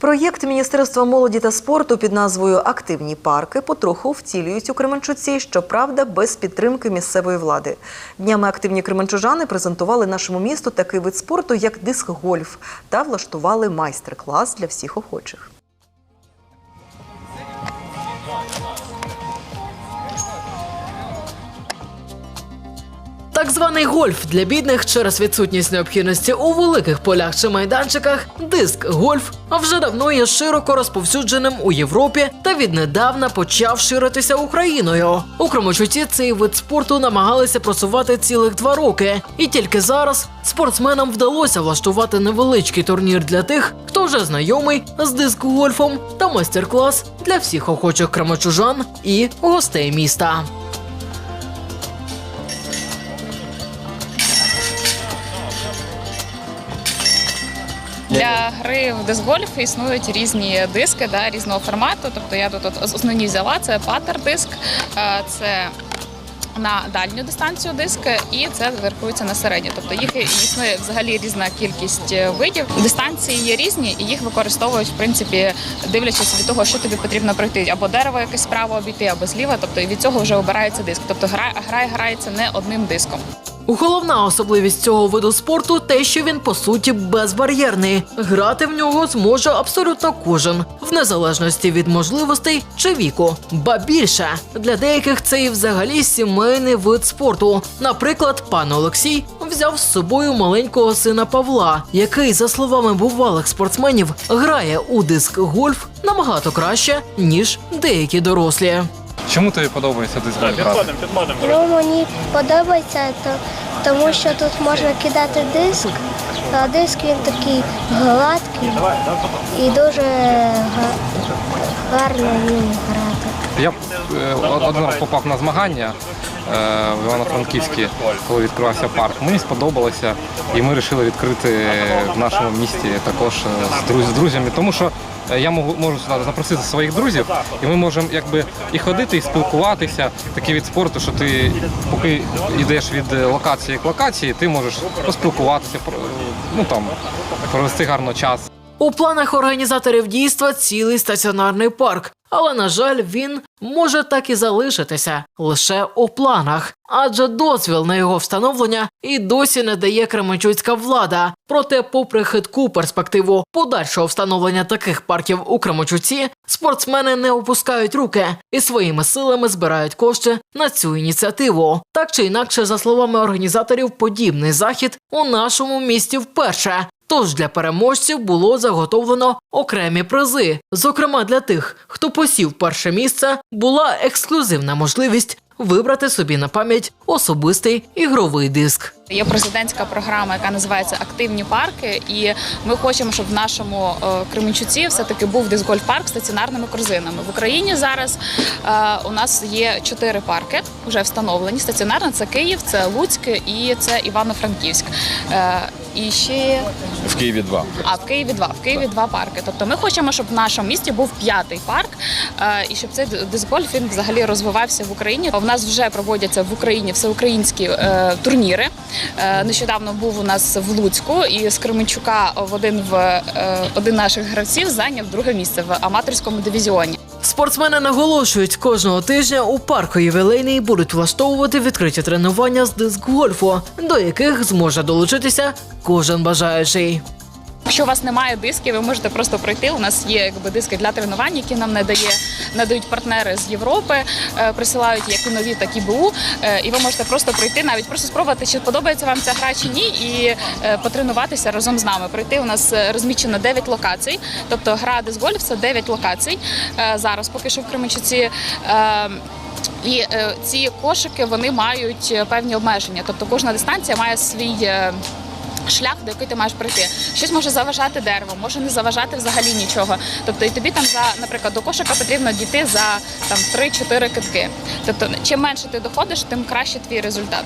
Проєкт Міністерства молоді та спорту під назвою Активні парки потроху втілюють у Кременчуці, щоправда, без підтримки місцевої влади. Днями активні кременчужани презентували нашому місту такий вид спорту, як диск-гольф, та влаштували майстер-клас для всіх охочих. Так званий гольф для бідних через відсутність необхідності у великих полях чи майданчиках. Диск гольф вже давно є широко розповсюдженим у Європі та віднедавна почав ширитися Україною. У Кременчуці цей вид спорту намагалися просувати цілих два роки, і тільки зараз спортсменам вдалося влаштувати невеличкий турнір для тих, хто вже знайомий з диск гольфом та майстер-клас для всіх охочих кременчужан і гостей міста. Для гри в диск-гольф існують різні диски да, різного формату. Тобто я тут от основні взяла це патер-диск, е, це на дальню дистанцію диск, і це рахується на середню. Тобто їх існує взагалі різна кількість е, видів. Дистанції є різні, і їх використовують в принципі, дивлячись від того, що тобі потрібно пройти, або дерево якесь справа обійти, або зліва. Тобто від цього вже обирається диск. Тобто гра, гра грається не одним диском. Головна особливість цього виду спорту те, що він по суті безбар'єрний. Грати в нього зможе абсолютно кожен, в незалежності від можливостей чи віку. Ба більше для деяких це і взагалі сімейний вид спорту. Наприклад, пан Олексій взяв з собою маленького сина Павла, який, за словами бувалих спортсменів, грає у диск гольф набагато краще ніж деякі дорослі. Чому тобі подобається диск грати? Ну, мені подобається, то, тому що тут можна кидати диск, а диск він такий гладкий і дуже га- гарно він грати. Я е, один раз попав на змагання е, в Івано-Франківській, коли відкривався парк. Мені сподобалося, і ми вирішили відкрити в нашому місті також е, з, друзями, тому що я можу, сюди запросити своїх друзів, і ми можемо якби і ходити, і спілкуватися. Такий від спорту, що ти поки йдеш від локації к локації, ти можеш поспілкуватися, ну там провести гарно час. У планах організаторів дійства цілий стаціонарний парк, але на жаль, він може так і залишитися лише у планах, адже дозвіл на його встановлення і досі не дає Кременчуцька влада. Проте, попри хитку перспективу подальшого встановлення таких парків у Кременчуці, спортсмени не опускають руки і своїми силами збирають кошти на цю ініціативу. Так чи інакше, за словами організаторів, подібний захід у нашому місті вперше. Тож для переможців було заготовлено окремі призи. Зокрема, для тих, хто посів перше місце, була ексклюзивна можливість вибрати собі на пам'ять особистий ігровий диск. Є президентська програма, яка називається Активні парки, і ми хочемо, щоб в нашому е, Кременчуці все таки був дисгольф парк з стаціонарними корзинами. В Україні зараз е, у нас є чотири парки, вже встановлені. Стаціонарно це Київ, це Луцьк і це Івано-Франківськ. І ще В Києві два. а в Києві два. В Києві два парки. Тобто ми хочемо, щоб в нашому місті був п'ятий парк, е, і щоб цей дисгольф він взагалі розвивався в Україні. В нас вже проводяться в Україні всеукраїнські е, турніри. Е, нещодавно був у нас в Луцьку, і з Кременчука в один в е, один наших гравців зайняв друге місце в аматорському дивізіоні. Спортсмени наголошують, кожного тижня у парку ювілейний будуть влаштовувати відкриті тренування з диск-гольфу, до яких зможе долучитися кожен бажаючий. Якщо у вас немає дисків, ви можете просто пройти. У нас є якби диски для тренувань, які нам надає надають партнери з Європи, е, присилають як і нові, так і БУ. Е, І ви можете просто пройти, навіть просто спробувати, чи подобається вам ця гра чи ні, і е, потренуватися разом з нами. Пройти у нас розмічено 9 локацій, тобто гра дисгольф це 9 локацій. Зараз поки що в Кременчуці. І ці кошики вони мають певні обмеження. Тобто кожна дистанція має свій. Шлях, до який ти маєш прийти. Щось може заважати дерево, може не заважати взагалі нічого. Тобто, і тобі там за, наприклад, до кошика потрібно дійти за там 3-4 китки. Тобто, чим менше ти доходиш, тим краще твій результат.